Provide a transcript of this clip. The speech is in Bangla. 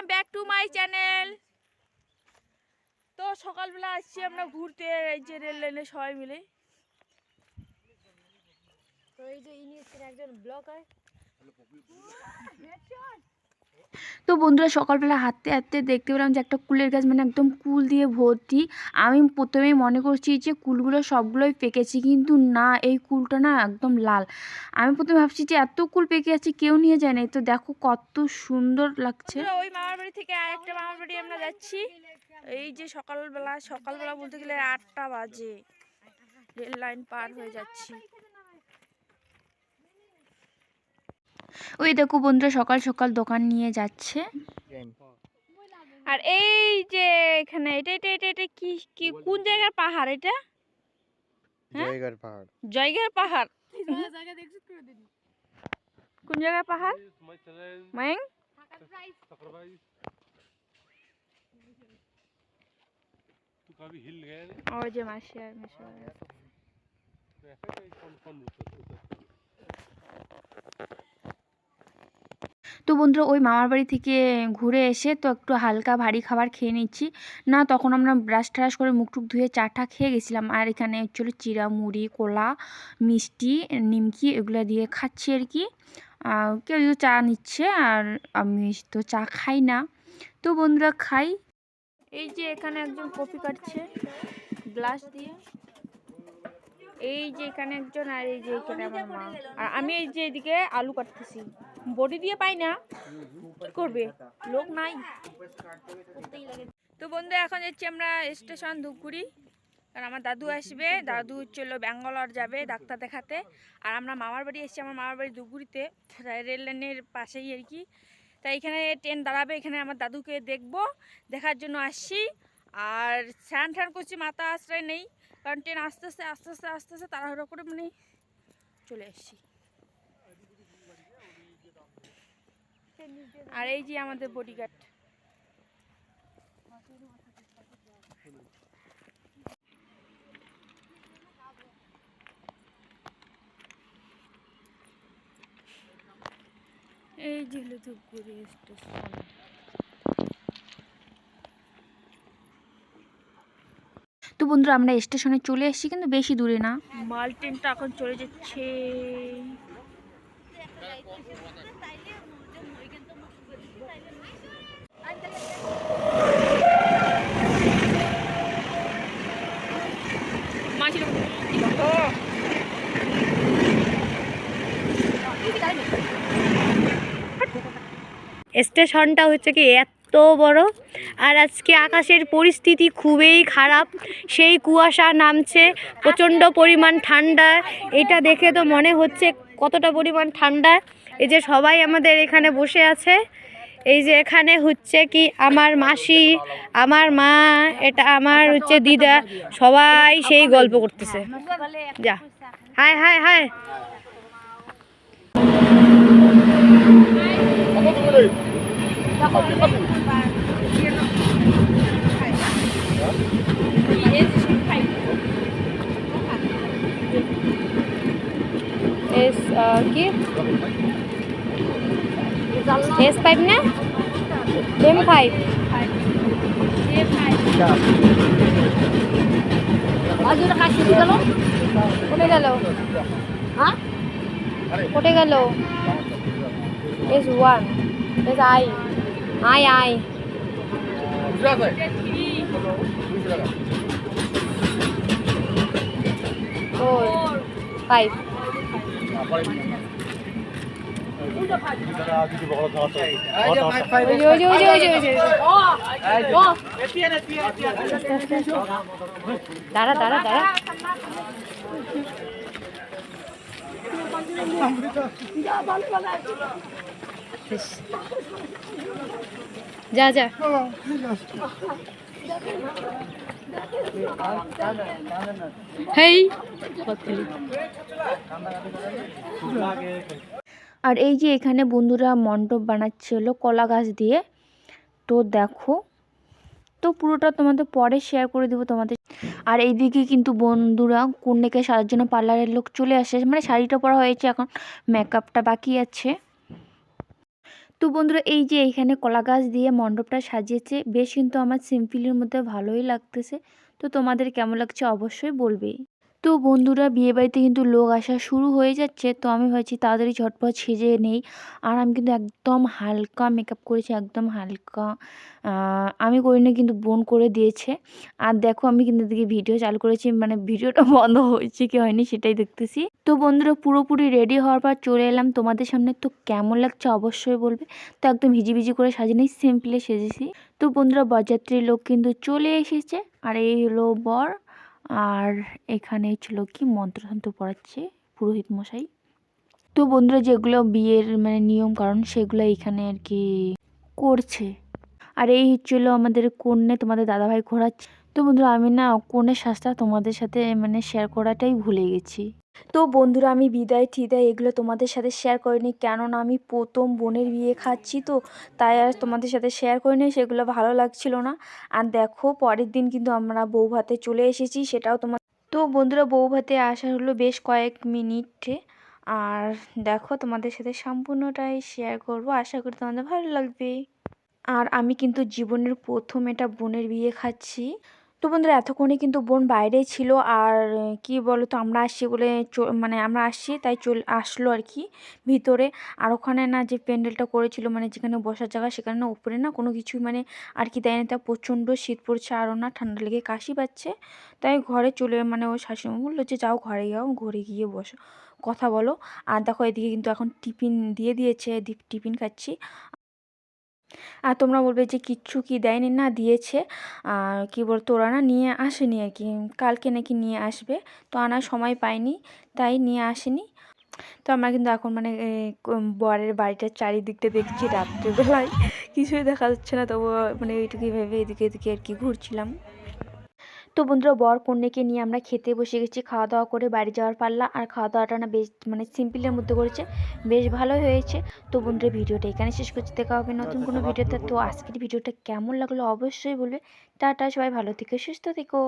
Welcome back to my channel তো সকালবেলা আসছি আমরা ঘুরতে এই যে রেল লাইনে সবাই মিলে। তো এই যে ইনি একজন ব্লগার। তো বন্ধুরা সকালবেলা হাঁটতে হাঁটতে দেখতে পেলাম যে একটা কুলের গাছ মানে একদম কুল দিয়ে ভর্তি। আমি প্রথমেই মনে করছি যে কুলগুলো সবগুলোই পেকেছি, কিন্তু না, এই কুলটা না একদম লাল। আমি প্রথমে ভাবছি যে এত কুল পেকে আছে, কেউ নিয়ে যায় না তো দেখো কত সুন্দর লাগছে। ওই মামার বাড়ি থেকে আরেকটা মামার বাড়ি আমরা যাচ্ছি। এই যে সকালবেলা সকালবেলা বলতে গেলে আটটা বাজে। রেল লাইন পার হয়ে যাচ্ছি। ওই দেখো বন্ধুরা সকাল সকাল দোকান নিয়ে যাচ্ছে আর এই যে এখানে এটা এটা এটা এটা কি কি কোন জায়গার পাহাড় এটা হ্যাঁ? জায়গার পাহাড় জয়গের পাহাড় কোন জায়গার পাহাড় মাইং तू कभी हिल गया नहीं ওই যে মাসি আর মেশো तो ऐसा कहीं कौन कौन उतर उतर তো বন্ধুরা, ওই মামার বাড়ি থেকে ঘুরে এসে তো একটু হালকা ভারী খাবার খেয়ে নিচ্ছি। না, তখন আমরা ব্রাশ ট্রাশ করে মুখ টুক ধুয়ে চাটা খেয়ে গেছিলাম। আর এখানে হচ্ছিল চিরা মুড়ি, কোলা, মিষ্টি, নিমকি এগুলো দিয়ে খাচ্ছি আর কি। কেউ যদি চা নিচ্ছে আর আমি তো চা খাই না। তো বন্ধুরা, খাই। এই যে এখানে একজন কপি কাটছে গ্লাস দিয়ে। এই যে এখানে একজন আর এই যে এখানে আমার মা। আর আমি এই যে এদিকে আলু কাটতেছি। বডি দিয়ে পাই না, কি করবে? লোক নাই। তো বন্ধু, এখন যাচ্ছি আমরা স্টেশন ধূপগুড়ি। কারণ আমার দাদু আসবে। দাদু চলো ব্যাঙ্গালোর যাবে ডাক্তার দেখাতে। আর আমরা মামার বাড়ি এসেছি, আমার মামার বাড়ি ধূপগুড়িতে। রেল লাইনের পাশেই আর কি। তাই এখানে ট্রেন দাঁড়াবে, এখানে আমার দাদুকে দেখব। দেখার জন্য আসছি। আর স্নান টান করছি, মাথা আশ্রয় নেই। কারণ ট্রেন আস্তে আস্তে আস্তে আস্তে আস্তে আস্তে তাড়াহুড়ো করে মানে চলে এসছি আর এই যে আমাদের বডিগার্ড এই যে হলো ধূপগুড়ি স্টেশন। তো বন্ধুরা আমরা স্টেশনে চলে এসেছি কিন্তু বেশি দূরে না। মাল ট্রেনটা এখন চলে যাচ্ছে। স্টেশনটা হচ্ছে কি এত বড়, আর আজকে আকাশের পরিস্থিতি খুবই খারাপ। সেই কুয়াশা নামছে, প্রচণ্ড পরিমাণ ঠান্ডা। এটা দেখে তো মনে হচ্ছে কতটা পরিমাণ ঠান্ডা। এই যে সবাই আমাদের এখানে বসে আছে। এই যে এখানে হচ্ছে কি আমার মাসি, আমার মা, এটা আমার হচ্ছে দিদা, সবাই সেই গল্প করতেছে। যা। হায় হায় হাই এস কি? এস ফাইভ না? এম ফাইভ কোটে গেল। হ্যাঁ কোটে গেল। S one, S I. I I four five দাঁড়া দাঁড়া দাঁড়া। বেশ। যা যা। হেই। আর এই যে এখানে বন্ধুরা মণ্ডপ বানাচ্ছিল কলা গাছ দিয়ে, তো দেখো, তো পুরোটা তোমাদের পরে শেয়ার করে দেবো তোমাদের। আর এইদিকে কিন্তু বন্ধুরা কন্যাকে সাজার জন্য পার্লারের লোক চলে আসে মানে শাড়িটা পরা হয়েছে, এখন মেকআপটা বাকি আছে। তো বন্ধুরা, এই যে এইখানে কলা গাছ দিয়ে মণ্ডপটা সাজিয়েছে, বেশ কিন্তু আমার সিম্পলের মধ্যে ভালোই লাগতেছে। তো তোমাদের কেমন লাগছে অবশ্যই বলবে। তো বন্ধুরা, বিয়েবাড়িতে কিন্তু লোক আসা শুরু হয়ে যাচ্ছে। তো আমি ভাবছি তাড়াতাড়ি ঝটপট সেজে নেই। আর আমি কিন্তু একদম হালকা মেকআপ করেছি, একদম হালকা। আমি করি না কিন্তু বোন করে দিয়েছে। আর দেখো আমি কিন্তু দিকে ভিডিও চালু করেছি মানে ভিডিওটা বন্ধ হয়েছে, কি হয়নি সেটাই দেখতেছি। তো বন্ধুরা, পুরোপুরি রেডি হওয়ার পর চলে এলাম তোমাদের সামনে। তো কেমন লাগছে অবশ্যই বলবে। তো একদম হিজিবিজি করে সাজিনি সিম্পলি সেজেছি। তো বন্ধুরা, বরযাত্রীর লোক কিন্তু চলে এসেছে। আর এই হলো বর। আর এখানে ছিল কি? মন্ত্রতন্ত্র পড়াচ্ছে পুরোহিত মশাই। তো বন্ধুরা, যেগুলো বিয়ের মানে নিয়ম কারণ, সেগুলো এখানে আর কি করছে। আর এই হচ্ছিল আমাদের কন্যে, তোমাদের দাদাভাই ঘোরাচ্ছে। তো বন্ধুরা, আমি না কনের শ্বাসটা তোমাদের সাথে মানে শেয়ার করাটাই ভুলে গেছি। তো বন্ধুরা, আমি বিদায় ঠিদায় এগুলো তোমাদের সাথে শেয়ার করিনি। কেননা আমি প্রথম বোনের বিয়ে খাচ্ছি তো, তাই আর তোমাদের সাথে শেয়ার করিনি, সেগুলো ভালো লাগছিল না। আর দেখো, পরের দিন কিন্তু আমরা বউ ভাতে চলে এসেছি, সেটাও তোমার তো বন্ধুরা, বউ ভাতে আসা হলো বেশ কয়েক মিনিটে। আর দেখো, তোমাদের সাথে সম্পূর্ণটাই শেয়ার করব। আশা করি তোমাদের ভালো লাগবে। আর আমি কিন্তু জীবনের প্রথম এটা বোনের বিয়ে খাচ্ছি। তো বন্ধুরা এতক্ষণে কিন্তু বোন বাইরে ছিল আর কি বলো তো আমরা আসছি বলে মানে আমরা আসছি, তাই চল, আসলো আর কি ভিতরে। আর ওখানে না যে প্যান্ডেলটা করেছিল মানে যেখানে বসার জায়গা সেখানে না উপরে না কোনো কিছু মানে আর কি দেয়নি তা প্রচণ্ড শীত পড়ছে আরও না ঠান্ডা লেগে কাশি পাচ্ছে। তাই ঘরে চলে মানে ওর শাশুড়ি বলল যে, যাও ঘরে যাও ঘরে গিয়ে বসো, কথা বলো। আর দেখো এদিকে কিন্তু এখন টিফিন দিয়ে দিয়েছে টিফিন খাচ্ছি। আর তোমরা বলবে যে কিচ্ছু কি দেয়নি? না, দিয়েছে। আর কী বলতো, ওরা না নিয়ে আসেনি আর কি। কালকে নাকি নিয়ে আসবে। তো আনার সময় পাইনি, তাই নিয়ে আসেনি। তো আমরা কিন্তু এখন মানে বরের বাড়িটার চারিদিকটা দেখছি রাত্রেবেলায়। কিছুই দেখা যাচ্ছে না তবু মানে ওইটুকু ভেবে এদিকে এদিকে আর কি ঘুরছিলাম। তো বন্ধুরা বর কন্যাকে নিয়ে আমরা খেতে বসে গেছি খাওয়া দাওয়া করে বাড়ি যাওয়ার পাল্লা আর খাওয়া দাওয়াটা না বেশ মানে সিম্পলের মধ্যে করেছে বেশ ভালোই হয়েছে। তো বন্ধুরা ভিডিওটা এখানে শেষ করছি দেখা হবে নতুন কোনো ভিডিওতে। তো আজকের ভিডিওটা কেমন লাগল অবশ্যই বলবে। টাটা সবাই ভালো থেকো সুস্থ থেকো।